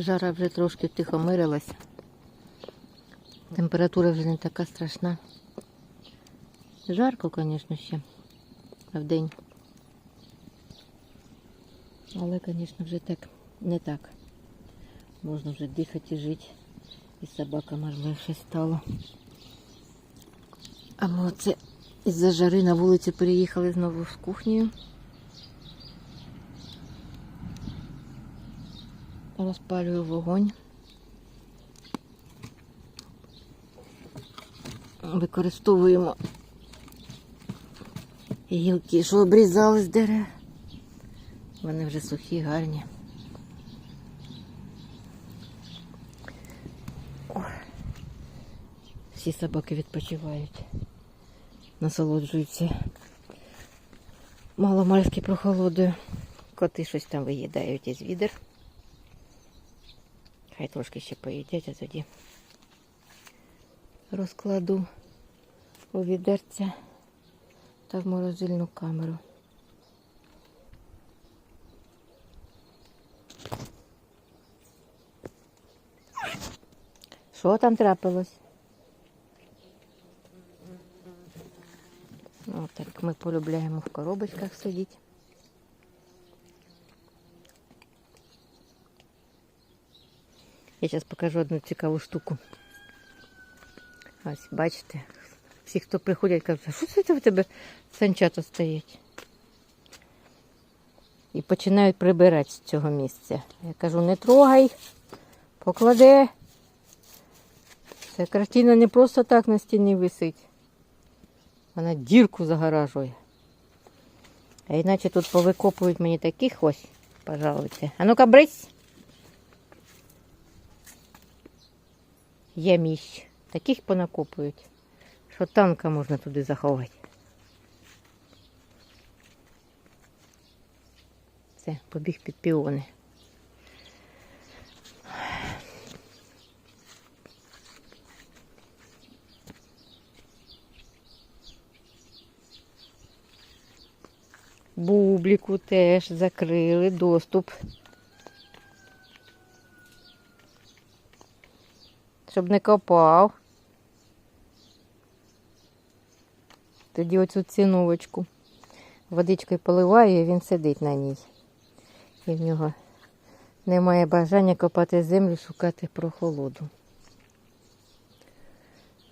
Жара вже трошки втихомирилась. Температура вже не така страшна. Жарко, звісно, ще в день. Але, звісно, вже так не так. Можна вже дихати і жити. І собакам аж легше стало. А ми оце із-за жари на вулицю переїхали знову з кухнею. Розпалюю вогонь. Використовуємо гілки, що обрізали з дерев. Вони вже сухі, гарні. Всі собаки відпочивають, насолоджуються маломальські прохолодою. Коти щось там виїдають із відер. Хай трошки ще поїдять, а тоді розкладу у відерця та в морозильну камеру. Що там трапилось? Ну, так ми полюбляємо в коробочках сидіти. Я зараз покажу одну цікаву штуку. Ось, бачите, всі, хто приходять, кажуть, що це в тебе санчата стоять? І починають прибирати з цього місця. Я кажу, не трогай, поклади. Ця картина не просто так на стіні висить. Вона дірку загоражує. А іначе тут повикопують мені таких ось, пожалуйте. А ну-ка, брись. Місць. Таких понакопують, що танка можна туди заховати. Все, побіг під піони. Бубліку теж закрили доступ. Щоб не копав. Тоді оцю ціновочку водичкою поливаю, і він сидить на ній. І в нього немає бажання копати землю, шукати прохолоду.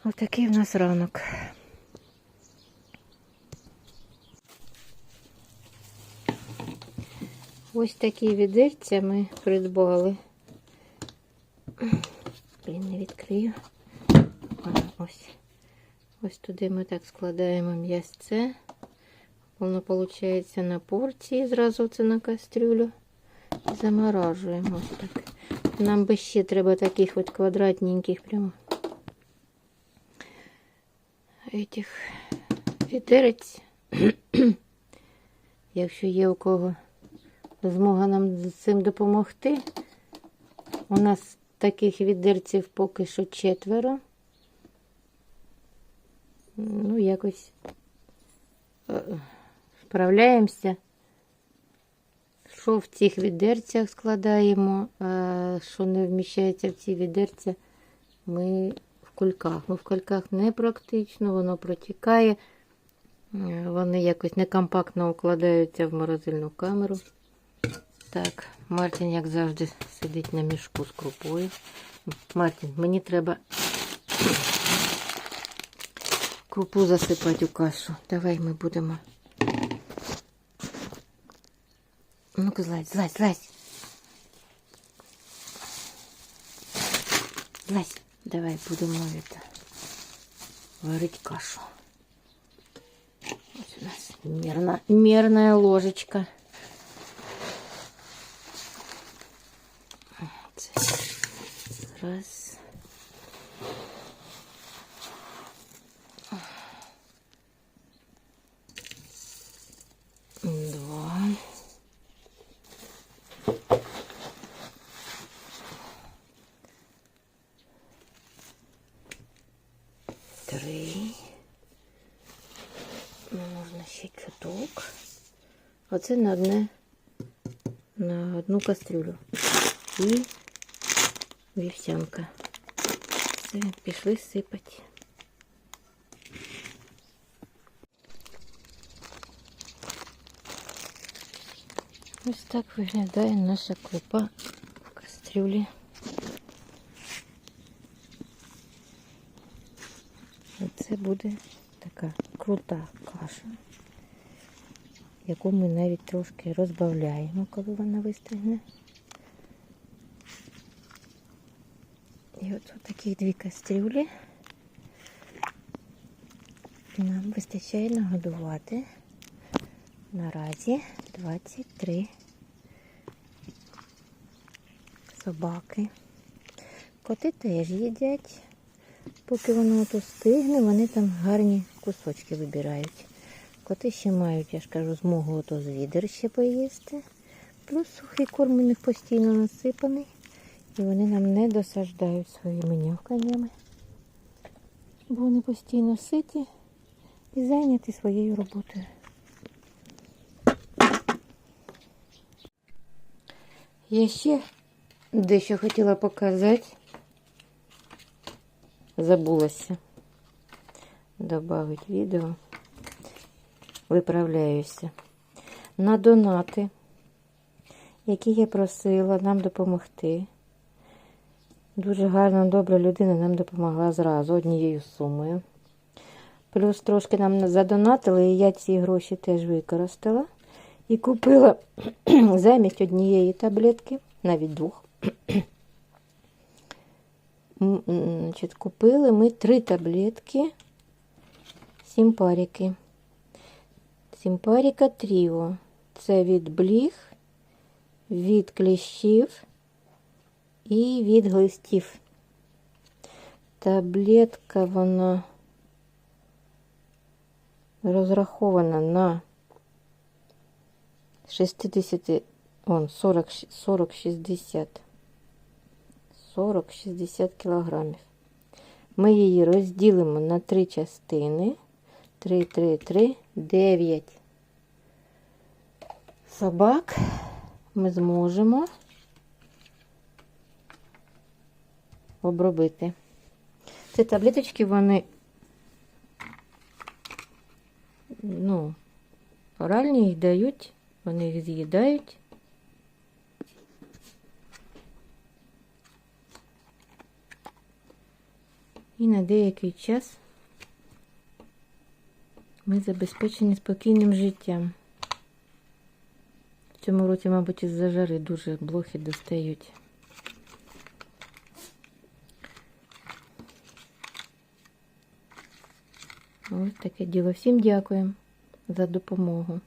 Отакий в нас ранок. Ось такі відерця ми придбали. Блін, не відкрию. Ось. Ось туди ми так складаємо м'ясце. Воно виходить на порції, зразу це на кастрюлю. І заморажуємо ось так. Нам би ще треба таких от квадратненьких прямо этих відерець. Якщо є у кого змога нам з цим допомогти. У нас таких відерців поки що четверо. Ну, якось е, справляємося. Що в цих відерцях складаємо, а що не вміщається в ці відерця, ми в кульках. Ну, в кульках не практично, воно протікає. Е, Вони якось некомпактно укладаються в морозильну камеру. Так, Мартін, як завжди, сидить на мішку з крупою. Мартін, мені треба крупу засипати у кашу. Давай ми будемо. Ну-ка, злазь, злазь, злазь. Злазь. Давай будемо это, варить кашу. Ось у нас мерна, мерная ложечка. Раз. Два. Три. Ну, можна. Оце на одне, на одну кастрюлю. І вівсянка. Все, пішли сипати. Ось так виглядає наша крупа в кастрюлі. Це буде така крута каша, яку ми навіть трошки розбавляємо, коли вона вистигне. І от таких дві кастрюлі нам вистачає нагодувати наразі 23 собаки. Коти теж їдять. Поки воно тут стигне, вони там гарні кусочки вибирають. Коти ще мають, я ж кажу, змогу ото з відер ще поїсти. Плюс сухий корм у них постійно насипаний. І вони нам не досаждають своїми нявканнями. Бо вони постійно ситі і зайняті своєю роботою. Я ще дещо хотіла показати. Забулася добавити відео. Виправляюся. На донати, які я просила нам допомогти. Дуже гарна, добра людина нам допомогла зразу однією сумою. Плюс трошки нам задонатили, і я ці гроші теж використала. І купила замість однієї таблетки, навіть двох. Значить, купили ми три таблетки сімпаріки. Сімпаріка Тріо. Це від бліг, від кліщів і від глистів. Таблетка вона розрахована на 60, он 40, 40, 60. 40-60 кілограмів. Ми її розділимо на три частини. 3, 3, 3, 9 собак ми зможемо обробити. Ці таблеточки, вони, ну, оральні їх дають, вони їх з'їдають. І на деякий час ми забезпечені спокійним життям. В цьому році, мабуть, із-за жари дуже блохи достають. Ось таке діло. Всім дякую за допомогу.